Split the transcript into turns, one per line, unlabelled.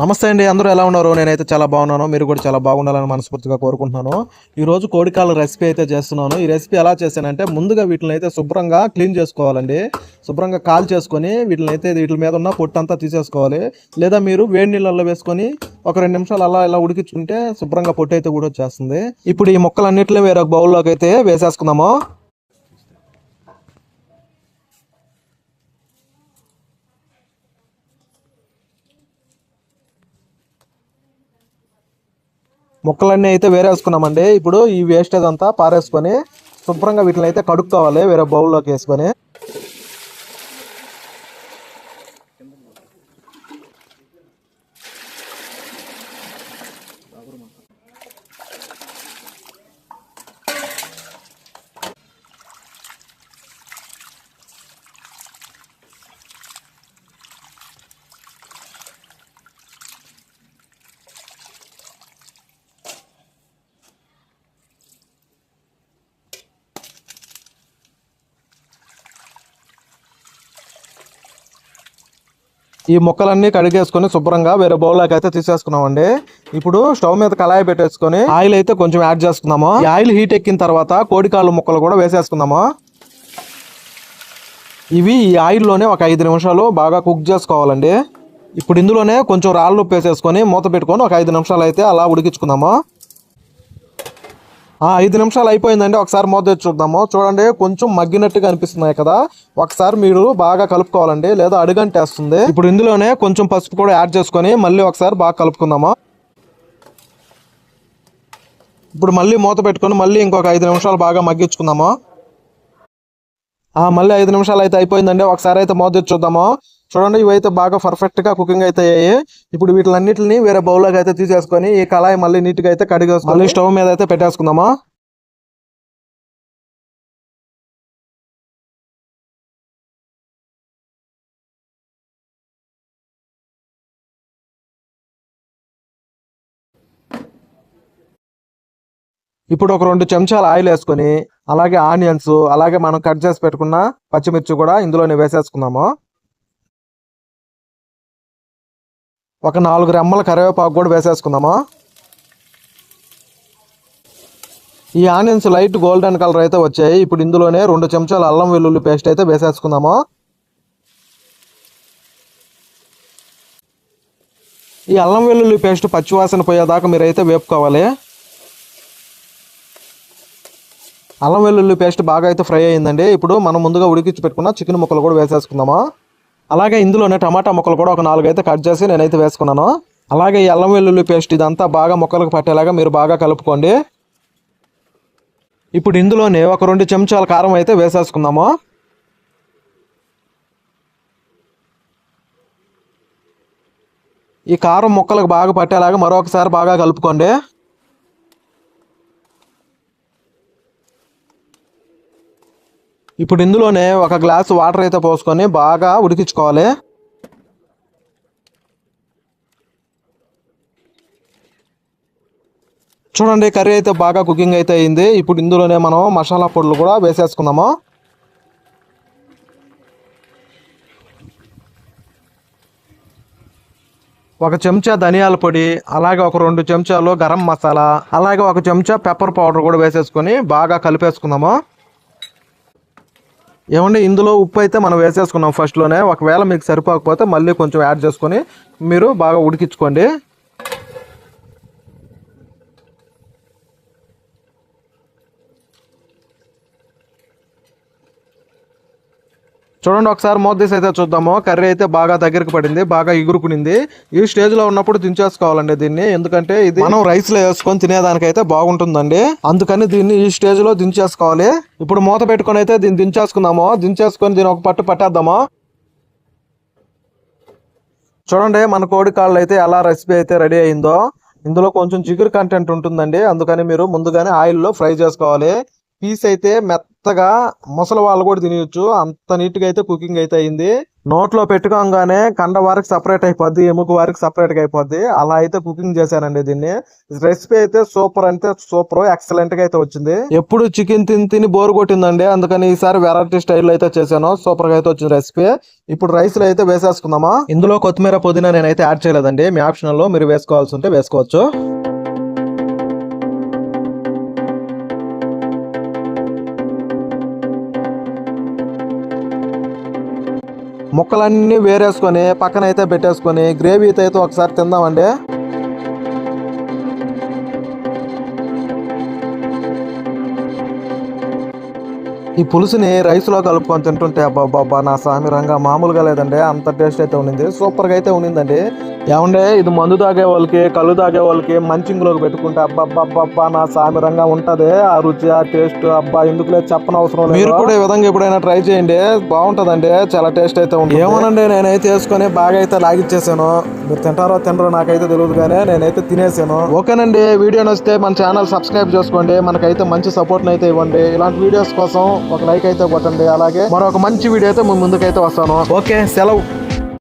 నమస్తే అండి అందరూ ఎలా ఉన్నారు? నేనైతే చాలా బాగున్నాను మీరు కూడా చాలా బాగుండాలని మనస్ఫూర్తిగా కోరుకుంటున్నాను. ఈరోజు రోజు కోడికాల రెసిపీ అయితే చేస్తున్నాను. ఈ రెసిపీ ఎలా చేశానంటే ముందుగా వీటిని అయితే శుభ్రంగా క్లీన్ చేసుకోవాలండి. శుభ్రంగా కాల్ చేసుకొని వీటిని అయితే వీటి మీద ఉన్న పొట్టంతా తీసేసుకోవాలి. లేదా మీరు వేడి నీళ్ళల్లో వేసుకొని ఒక రెండు నిమిషాలు అలా ఇలా ఉడికించుకుంటే శుభ్రంగా పొట్టు అయితే కూడా వచ్చేస్తుంది. ఇప్పుడు ఈ మొక్కలన్నింటినీ వేరొక బౌల్లోకి అయితే వేసేసుకుందాము. ముక్కలన్నీ అయితే వేరేసుకున్నామండి. ఇప్పుడు ఈ వేస్టేజ్ అంతా పారేసుకొని శుభ్రంగా వీటిని అయితే కడుక్కోవాలి వేరే బౌల్లోకి వేసుకొని. ఈ ముక్కలన్నీ కడిగేసుకొని శుభ్రంగా వేరే బౌల్లోకి అయితే తీసేసుకున్నామండి. ఇప్పుడు స్టవ్ మీద కళాయి పెట్టేసుకొని ఆయిల్ అయితే కొంచెం యాడ్ చేసుకుందాము. ఈ ఆయిల్ హీట్ ఎక్కిన తర్వాత కోడికాలు ముక్కలు కూడా వేసేసుకుందాము. ఇవి ఈ ఆయిల్లోనే ఒక ఐదు నిమిషాలు బాగా కుక్ చేసుకోవాలండి. ఇప్పుడు ఇందులోనే కొంచెం రాళ్ళు ఉప్పు వేసేసుకొని మూత పెట్టుకొని ఒక ఐదు నిమిషాలు అయితే అలా ఉడికించుకుందాము. ఐదు నిమిషాలు అయిపోయిందండి. ఒకసారి మూత చూద్దాము. చూడండి కొంచెం మగ్గినట్టుగా అనిపిస్తున్నాయి కదా. ఒకసారి మీరు బాగా కలుపుకోవాలండి. లేదా అడుగంటేస్తుంది. ఇప్పుడు ఇందులోనే కొంచెం పసుపు కూడా యాడ్ చేసుకొని మళ్ళీ ఒకసారి బాగా కలుపుకుందాము. ఇప్పుడు మళ్ళీ మూత పెట్టుకొని మళ్ళీ ఇంకొక ఐదు నిమిషాలు బాగా మగ్గించుకుందాము. మళ్ళీ ఐదు నిమిషాలు అయితే అయిపోయిందండి. ఒకసారి అయితే మూత చూద్దాము. చూడండి ఇవైతే బాగా పర్ఫెక్ట్గా కుకింగ్ అయితే అయ్యాయి. ఇప్పుడు వీటిలన్నింటిని వేరే బౌల్లోకి అయితే తీసేసుకొని ఈ కళాయి మళ్ళీ నీట్గా అయితే కడిగేసుకొని మళ్ళీ స్టవ్ మీద అయితే పెట్టేసుకుందామా? ఇప్పుడు ఒక రెండు చెంచాలు ఆయిల్ వేసుకొని అలాగే ఆనియన్స్ అలాగే మనం కట్ చేసి పెట్టుకున్న పచ్చిమిర్చి కూడా ఇందులోనే వేసేసుకుందాము? ఒక నాలుగు రెమ్మల కరివేపాకు కూడా వేసేసుకుందాము? ఈ ఆనియన్స్ లైట్ గోల్డెన్ కలర్ అయితే వచ్చాయి. ఇప్పుడు ఇందులోనే రెండు చెంచాలు అల్లం వెల్లుల్లి పేస్ట్ అయితే వేసేసుకుందాము? ఈ అల్లం వెల్లుల్లి పేస్ట్ పచ్చివాసన పోయేదాకా మీరైతే వేపుకోవాలి. అల్లం వెల్లుల్లి పేస్ట్ బాగా అయితే ఫ్రై అయిందండి. ఇప్పుడు మనం ముందుగా ఉడికించి పెట్టుకున్న చికెన్ ముక్కలు కూడా వేసేసుకుందాము? అలాగే ఇందులోనే టమాటా ముక్కలు కూడా ఒక నాలుగు అయితే కట్ చేసి నేనైతే వేసుకున్నాను. అలాగే ఎల్లం అల్లం వెల్లుల్లి పేస్ట్ ఇదంతా బాగా ముక్కలకు పట్టేలాగా మీరు బాగా కలుపుకోండి. ఇప్పుడు ఇందులోనే ఒక రెండు చెంచాల కారం అయితే వేసేసుకుందాము. ఈ కారం ముక్కలకు బాగా పట్టేలాగా మరొకసారి బాగా కలుపుకోండి. ఇప్పుడు ఇందులోనే ఒక గ్లాస్ వాటర్ అయితే పోసుకొని బాగా ఉడికించుకోవాలి. చూడండి కర్రీ అయితే బాగా కుకింగ్ అయితే అయింది. ఇప్పుడు ఇందులోనే మనం మసాలా పొడులు కూడా వేసేసుకుందాము. ఒక చెంచా ధనియాల పొడి అలాగే ఒక రెండు చెంచాలు గరం మసాలా అలాగే ఒక చెంచా పెప్పర్ పౌడర్ కూడా వేసేసుకొని బాగా కలిపేసుకుందాము. ఏమంటే ఇందులో ఉప్పు అయితే మనం వేసేసుకున్నాం ఫస్ట్లోనే ఒకవేళ మీకు సరిపోకపోతే మళ్ళీ కొంచెం యాడ్ చేసుకొని మీరు బాగా ఉడికించుకోండి. చూడండి ఒకసారి మూత తీసి అయితే చూద్దాము. కర్రీ అయితే బాగా దగ్గరికి పడింది బాగా ఎగురుకునింది. ఈ స్టేజ్లో ఉన్నప్పుడు దించేసుకోవాలండి దీన్ని. ఎందుకంటే ఇది మనం రైస్లో వేసుకొని తినేదానికైతే బాగుంటుందండి. అందుకని దీన్ని ఈ స్టేజ్లో దించేసుకోవాలి. ఇప్పుడు మూత పెట్టుకొని అయితే దీన్ని దించేసుకుందాము. దించేసుకొని దీని ఒక పట్టు పట్టేద్దాము. చూడండి మన కోడి కాళ్ళు అయితే ఎలా రెసిపీ అయితే రెడీ అయిందో. ఇందులో కొంచెం జిగురు కంటెంట్ ఉంటుందండి. అందుకని మీరు ముందుగానే ఆయిల్లో ఫ్రై చేసుకోవాలి. పీస్ అయితే మెత్తగా ముసలి వాళ్ళు కూడా తినవచ్చు అంత నీట్గా అయితే కుకింగ్ అయితే అయింది. నోట్లో పెట్టుకోగానే కండ వారికి సపరేట్ అయిపోద్ది ఎముక వారికి సపరేట్గా అయిపోద్ది. అలా అయితే కుకింగ్ చేశానండి దీన్ని. రెసిపీ అయితే సూపర్ అంటే సూపర్ ఎక్సలెంట్గా అయితే వచ్చింది. ఎప్పుడు చికెన్ తిని తిని బోర్ కొట్టిందండి. అందుకని ఈసారి వెరైటీ స్టైల్ అయితే చేశాను. సూపర్గా అయితే వచ్చింది రెసిపీ. ఇప్పుడు రైస్లో అయితే వేసేసుకుందామా? ఇందులో కొత్తిమీర పుదీనా నేనైతే యాడ్ చేయలేదండి. మీ ఆప్షనల్లో మీరు వేసుకోవాల్సి ఉంటే వేసుకోవచ్చు. ముక్కలన్నీ వేరేసుకొని పక్కన అయితే పెట్టేసుకొని గ్రేవీతో అయితే ఒకసారి తిందామండి. ఈ పులుసుని రైస్లో కలుపుకొని తింటుంటే అబ్బాబ్బా నా సామి రంగా మామూలుగా లేదండి. అంత టేస్ట్ అయితే ఉండింది. సూపర్గా అయితే ఉండిందండి. ఏమండే ఇది మందు తాగే వాళ్ళకి కళ్ళు తాగే వాళ్ళకి మంచింగులోకి పెట్టుకుంటే అబ్బాబ్బా నా సామి రంగా ఉంటది. ఆ రుచి ఆ టేస్ట్ అబ్బా ఎందుకు లేదు చెప్పనవసరం లేదు. మీరు కూడా ఈ విధంగా ఎప్పుడైనా ట్రై చేయండి. బాగుంటదండి. చాలా టేస్ట్ అయితే ఉంటుంది. ఏమోనండి నేనైతే వేసుకొని బాగా అయితే లాగిచ్చేసాను. మీరు తింటారో తినరో నాకైతే తెలియదు కానీ నేనైతే తినేసాను. ఓకేనండి వీడియో నచ్చితే మన ఛానల్ సబ్స్క్రైబ్ చేసుకోండి. మనకైతే మంచి సపోర్ట్ అయితే ఇవ్వండి. ఇలాంటి వీడియోస్ కోసం ఒక లైక్ అయితే కొట్టండి. అలాగే మరొక మంచి వీడియో అయితే ముందుకైతే వస్తాను. ఓకే సెలవు.